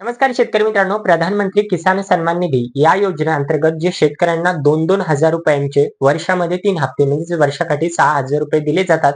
नमस्कार शेतकरी मित्रांनो प्रधानमंत्री किसान सन्मान निधी या योजनेअंतर्गत जे शेतकऱ्यांना दोन दोन हजार रुपयांचे वर्षामध्ये तीन हप्ते म्हणजे वर्षाकाठी सहा हजार रुपये दिले जातात.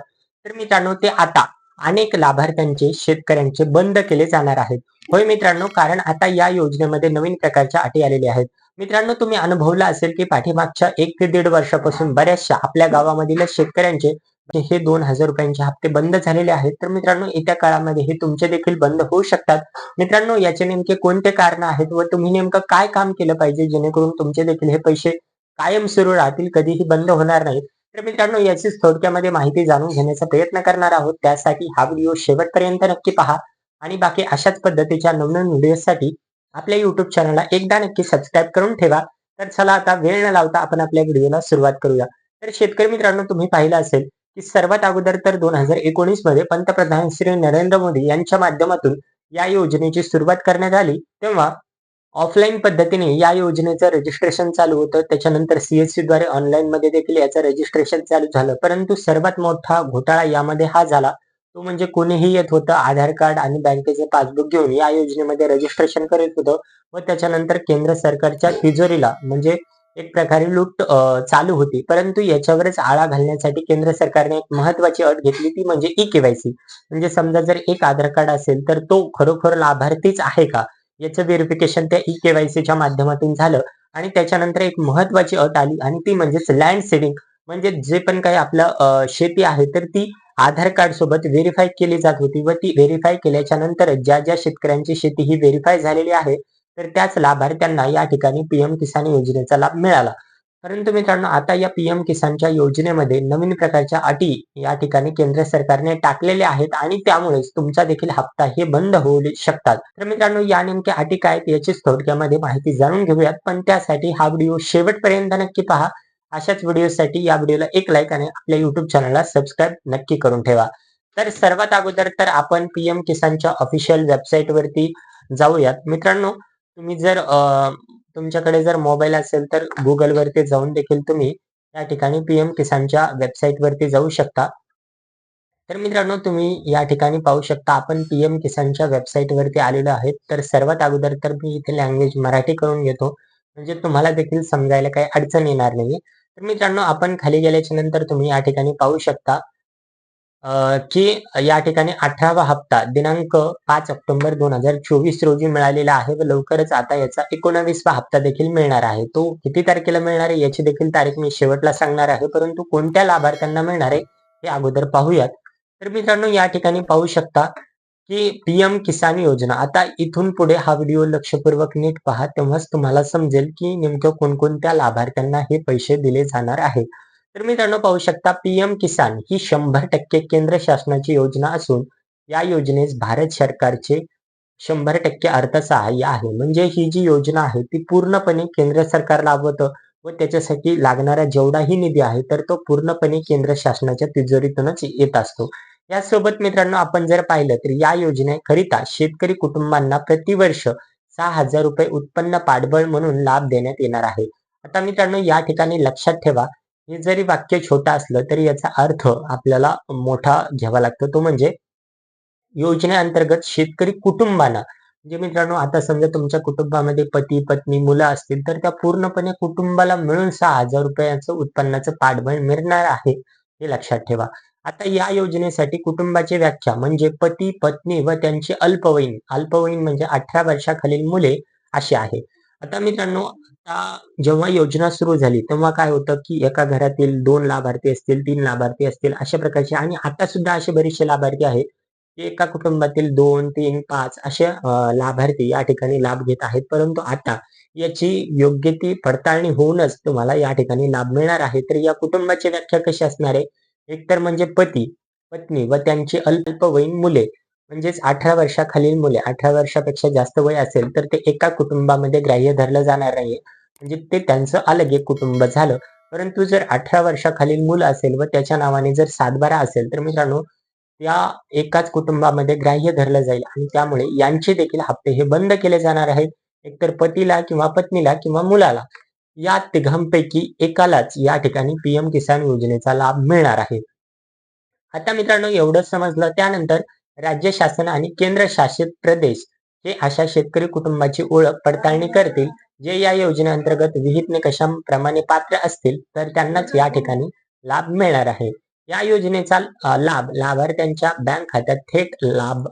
तर मित्रांनो ते आता अनेक लाभार्थ्यांचे शेतकऱ्यांचे बंद केले जाणार आहेत. होय मित्रांनो कारण आता या योजनेमध्ये नवीन प्रकारच्या अटी आलेल्या आहेत. मित्रांनो तुम्ही अनुभवला असेल की पाठीमागच्या एक ते दीड वर्षापासून बऱ्याचशा आपल्या गावामधील शेतकऱ्यांचे हे दोन हजार रुपयांचे हप्ते बंद झालेले आहेत. तर मित्रांनो येत्या काळामध्ये हे तुमचे देखील बंद होऊ शकतात. मित्रांनो याचे नेमके कोणते कारण आहेत व तुम्ही नेमकं काय काम केलं पाहिजे? जेणेकरून तुमचे देखील हे पैसे कायम सुरू राहतील कधीही बंद होणार नाहीत. तर मित्रांनो याचीच थोडक्यामध्ये माहिती जाणून घेण्याचा प्रयत्न करणार आहोत. त्यासाठी हा व्हिडिओ शेवटपर्यंत नक्की पहा. आणि बाकी अशाच पद्धतीच्या नवनवीन व्हिडिओसाठी आपल्या युट्यूब चॅनलला एकदा नक्की सबस्क्राईब करून ठेवा. तर चला आता वेळ न लावता आपण आपल्या व्हिडिओला सुरुवात करूया. तर शेतकरी मित्रांनो तुम्ही पाहिलं असेल की सर्वात अगोदर तर दोन हजार एकोणीसमध्ये पंतप्रधान श्री नरेंद्र मोदी यांच्या माध्यमातून या योजनेची सुरुवात करण्यात आली. तेव्हा ऑफलाईन पद्धतीने या योजनेचं रजिस्ट्रेशन चालू होतं. त्याच्यानंतर सीएससी द्वारे ऑनलाईन मध्ये देखील याचं रजिस्ट्रेशन चालू झालं. परंतु सर्वात मोठा घोटाळा यामध्ये हा झाला. तो म्हणजे कोणीही येत होतं आधार कार्ड आणि बँकेचे पासबुक घेऊन या योजनेमध्ये रजिस्ट्रेशन करत होतं व त्याच्यानंतर केंद्र सरकारच्या तिजोरीला म्हणजे एक प्रकारे लूट चालू होती. परंतु याच्यावरच आळा घालण्यासाठी केंद्र सरकारने एक महत्वाची अट घेतली ती म्हणजे ई केवायसी म्हणजे समजा जर एक आधार कार्ड असेल तर तो खरोखर लाभार्थीच आहे का? याचं व्हेरिफिकेशन त्या ई केवायसीच्या माध्यमातून झालं आणि त्याच्यानंतर एक महत्वाची अट आली आणि ती म्हणजेच लँड सेविंग म्हणजे जे पण काही आपलं शेती आहे तर ती आधार कार्ड सोबत व्हेरीफाय केली जात होती व ती व्हेरीफाय केल्याच्यानंतर ज्या ज्या शेतकऱ्यांची शेती ही व्हेरीफाय झालेली आहे तर त्याच लाभार्थ्यांना या ठिकाणी पीएम किसान योजनेचा लाभ मिळाला. परंतु मित्रांनो आता या पीएम किसानच्या योजनेमध्ये नवीन प्रकारच्या अटी या ठिकाणी केंद्र सरकारने टाकलेल्या आहेत आणि त्यामुळेच तुमचा देखील हप्ता हे बंद होऊ शकतात. तर मित्रांनो या नेमक्या अटी काय आहेत याचीच थोडक्यामध्ये माहिती जाणून घेऊयात. पण त्यासाठी हा व्हिडिओ शेवटपर्यंत नक्की पहा. अशाच व्हिडिओसाठी या व्हिडिओला एक लाईक आणि आपल्या युट्यूब चॅनलला सबस्क्राईब नक्की करून ठेवा. तर सर्वात अगोदर तर आपण पीएम किसानच्या ऑफिशियल वेबसाईट वरती जाऊयात. मित्रांनो तुम्ही जर तुमच्याकडे जर मोबाईल असेल तर गुगल वरती जाऊन देखील तुम्ही या ठिकाणी पीएम किसानच्या वेबसाईट वरती जाऊ शकता. तर मित्रांनो तुम्ही या ठिकाणी पाहू शकता आपण पीएम किसानच्या वेबसाईट वरती आलेलो आहेत. तर सर्वात अगोदर तर मी इथे लँग्वेज मराठी करून घेतो. म्हणजे तुम्हाला देखील समजायला काही अडचण येणार नाही तर मित्रांनो आपण खाली गेल्याच्यानंतर तुम्ही या ठिकाणी पाहू शकता की या ठिकाणी अठरावा हप्ता दिनांक पाच ऑक्टोबर दोन हजार चोवीस रोजी मिळालेला आहे व लवकरच आता याचा एकोणावीसवा हप्ता देखील मिळणार आहे. तो किती तारखेला मिळणार आहे याची देखील तारीख मी शेवटला सांगणार आहे परंतु कोणत्या लाभार्थ्यांना मिळणार आहे हे अगोदर पाहूयात. तर मित्रांनो या ठिकाणी पाहू शकता की पीएम किसान योजना. आता इथून पुढे हा व्हिडिओ लक्षपूर्वक नीट पहा तेव्हाच तुम्हाला समजेल की नेमकं कोणकोणत्या लाभार्थ्यांना हे पैसे दिले जाणार आहे. तर मित्रांनो पाहू शकता पीएम किसान ही शंभर टक्के केंद्र शासनाची योजना असून या योजनेस भारत सरकारचे शंभर टक्के अर्थसहाय्य आहे. म्हणजे ही जी योजना आहे ती पूर्णपणे केंद्र सरकार लाभवतं व त्याच्यासाठी लागणारा जेवढाही निधी आहे तर तो पूर्णपणे केंद्र शासनाच्या तिजोरीतूनच येत असतो. यासोबत मित्रांनो आपण जर पाहिलं तर या योजनेकरिता शेतकरी कुटुंबांना प्रतिवर्ष सहा हजार रुपये उत्पन्न पाठबळ म्हणून लाभ देण्यात येणार आहे. आता मित्रांनो या ठिकाणी लक्षात ठेवा हे जरी वाक्य छोटं असलं तरी याचा अर्थ आपल्याला मोठा घ्यावा लागतो. तो म्हणजे योजनेअंतर्गत शेतकरी कुटुंबांना. म्हणजे मित्रांनो आता समजा तुमच्या कुटुंबामध्ये पती पत्नी मुलं असतील तर त्या पूर्णपणे कुटुंबाला मिळून सहा हजार रुपयाचं उत्पन्नाचं पाठबळ मिळणार आहे हे लक्षात ठेवा. आता या योजनेसाठी कुटुंबाची व्याख्या म्हणजे पती पत्नी व त्यांची अल्पवयीन. अल्पवयीन म्हणजे अठरा वर्षाखालील मुले अशी आहे. आता मित्रांनो आता जेव्हा योजना सुरू झाली तेव्हा काय होतं की एका घरातील दोन लाभार्थी असतील तीन लाभार्थी असतील अशा प्रकारचे आणि आता सुद्धा असे बरेचसे लाभार्थी आहेत की एका कुटुंबातील दोन तीन पाच असे लाभार्थी या ठिकाणी लाभ घेत आहेत. परंतु आता याची योग्य ती पडताळणी होऊनच तुम्हाला या ठिकाणी लाभ मिळणार आहे. तर या कुटुंबाची व्याख्या कशी असणार आहे? एकतर म्हणजे पती पत्नी व त्यांची अल्पवयीन मुले म्हणजेच अठरा वर्षाखालील मुले अठरा वर्षापेक्षा जास्त वय असेल तर ते एका कुटुंबामध्ये ग्राह्य धरलं जाणार नाही म्हणजे ते त्यांचं अलग एक कुटुंब झालं. परंतु जर अठरा वर्षाखालील मूल असेल व त्याच्या नावाने जर सातबारा असेल तर मित्रांनो त्या एकाच कुटुंबामध्ये ग्राह्य धरलं जाईल आणि त्यामुळे यांचे देखील हप्ते हे बंद केले जाणार आहेत. एकतर पतीला किंवा पत्नीला किंवा मुलाला. या तिघांपैकी एकालाच या ठिकाणी पीएम किसान योजनेचा लाभ मिळणार आहे. आता मित्रांनो एवढंच समजलं. त्यानंतर राज्य शासन आणि केंद्र शासित प्रदेश हे अशा शेतकरी कुटुंबाची ओळख पडताळणी करतील जे या योजनेअंतर्गत विहित निकषांप्रमाणे पात्र असतील तर त्यांनाच या ठिकाणी लाभ मिळणार आहे. या योजनेचा लाभ लाभार्थ्यांच्या बँक खात्यात थेट लाभ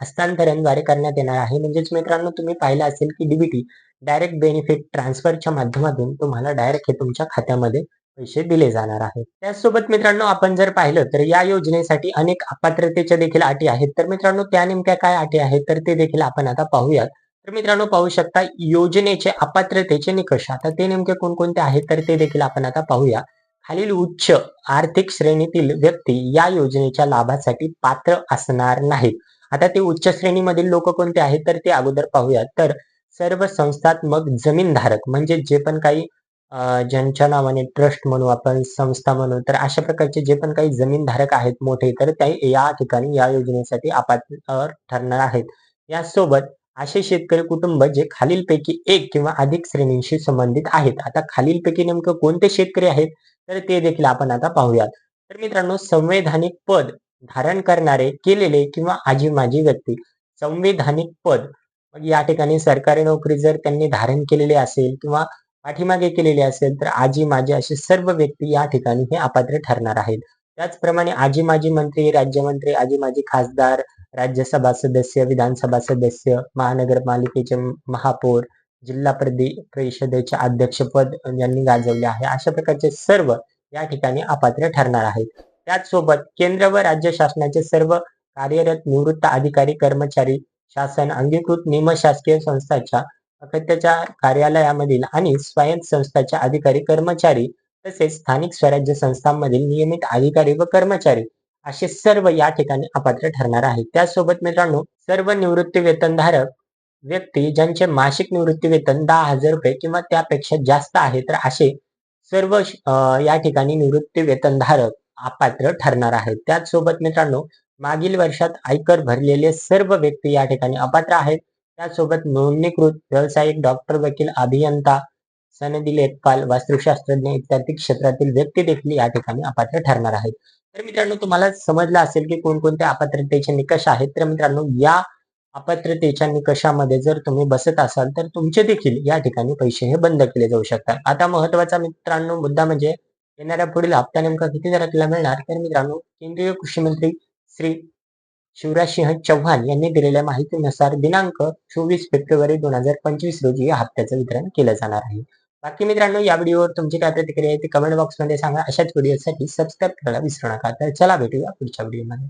हस्तांतरणद्वारे करण्यात येणार आहे. म्हणजेच मित्रांनो तुम्ही पाहिलं असेल की डीबीटी डायरेक्ट बेनिफिट ट्रान्सफरच्या माध्यमातून तुम्हाला डायरेक्ट हे तुमच्या खात्यामध्ये पैसे दिले जाणार आहेत. त्याचसोबत मित्रांनो आपण जर पाहिलं तर या योजनेसाठी अनेक अपात्रतेच्या देखील अटी आहेत. तर मित्रांनो त्या नेमक्या काय अटी आहेत तर ते देखील आपण आता पाहूयात. तर मित्रांनो पाहू शकता योजनेचे अपात्रतेचे निकष. आता ते नेमके कोणकोणते आहेत तर ते देखील आपण आता पाहूया. खालील उच्च आर्थिक श्रेणीतील व्यक्ती या योजनेच्या लाभासाठी पात्र असणार नाहीत. आता ते उच्च श्रेणीमधील लोक कोणते आहेत तर ते अगोदर पाहूयात. तर सर्व संस्थात्मक जमीनधारक म्हणजे जे पण काही ज्यांच्या नावाने ट्रस्ट म्हणू आपण संस्था म्हणू तर अशा प्रकारचे जे पण काही जमीनधारक आहेत मोठे तर ते या ठिकाणी या योजनेसाठी अपात्र ठरणार आहेत. यासोबत असे शेतकरी कुटुंब जे खालीलपैकी एक किंवा अधिक श्रेणींशी संबंधित आहेत. आता खालीलपैकी नेमकं कोणते शेतकरी आहेत तर ते देखील आपण आता पाहूयात. तर मित्रांनो संवैधानिक पद धारण करणारे केलेले किंवा आजी माजी व्यक्ती संविधानिक पद मग या ठिकाणी सरकारी नोकरी जर त्यांनी धारण केलेली असेल किंवा पाठीमागे केलेली असेल तर आजी माजी असे सर्व व्यक्ती या ठिकाणी हे अपात्र ठरणार आहेत. त्याचप्रमाणे आजी माजी मंत्री राज्यमंत्री आजी माजी खासदार राज्यसभा सदस्य विधानसभा सदस्य महानगरपालिकेचे महापौर जिल्हा परिषदेचे अध्यक्षपद यांनी गाजवले आहे. अशा प्रकारचे सर्व या ठिकाणी अपात्र ठरणार आहेत. त्याचसोबत केंद्र व राज्य शासनाचे सर्व कार्यरत निवृत्त अधिकारी कर्मचारी शासन अंगीकृत निमशासकीय संस्थांच्या अखत्याच्या कार्यालयामधील आणि स्वायत्त संस्थांचे अधिकारी कर्मचारी तसेच स्थानिक स्वराज्य संस्थांमधील नियमित अधिकारी व कर्मचारी असे सर्व या ठिकाणी अपात्र ठरणार आहेत. त्यासोबत मित्रांनो सर्व निवृत्ती वेतनधारक व्यक्ती ज्यांचे मासिक निवृत्ती वेतन दहा हजार रुपये किंवा त्यापेक्षा जास्त आहे तर असे सर्व या ठिकाणी निवृत्ती वेतनधारक अपात्र ठरणार आहेत. त्याचसोबत मित्रांनो मागील वर्षात आयकर भरलेले सर्व व्यक्ती या ठिकाणी अपात्र आहेत. त्यासोबत नोंदणीकृत व्यावसायिक डॉक्टर वकील अभियंता सनदी लेखपाल वास्तुशास्त्रज्ञ इत्यादी क्षेत्रातील व्यक्ती देखील या ठिकाणी अपात्र ठरणार आहेत. तर मित्रांनो तुम्हाला समजलं असेल की कोणकोणते अपात्रतेचे निकष आहेत. तर मित्रांनो या अपात्रतेच्या निकषामध्ये जर तुम्ही बसत असाल तर तुमचे देखील या ठिकाणी पैसे हे बंद केले जाऊ शकतात. आता महत्त्वाचा मित्रांनो मुद्दा म्हणजे येणाऱ्या पुढील हप्ता नेमका किती दरात मिळणार? तर मित्रांनो केंद्रीय कृषी मंत्री श्री शिवराज सिंह चौहान यांनी दिलेल्या माहितीनुसार दिनांक चोवीस फेब्रुवारी दोन हजार पंचवीस रोजी या हप्त्याचं वितरण केलं जाणार आहे. बाकी मित्रांनो या व्हिडिओवर तुमची काय प्रतिक्रिया आहे ती कमेंट बॉक्समध्ये सांगा. अशाच व्हिडिओसाठी सबस्क्राईब करायला विसरू नका. तर चला भेटूया पुढच्या व्हिडिओमध्ये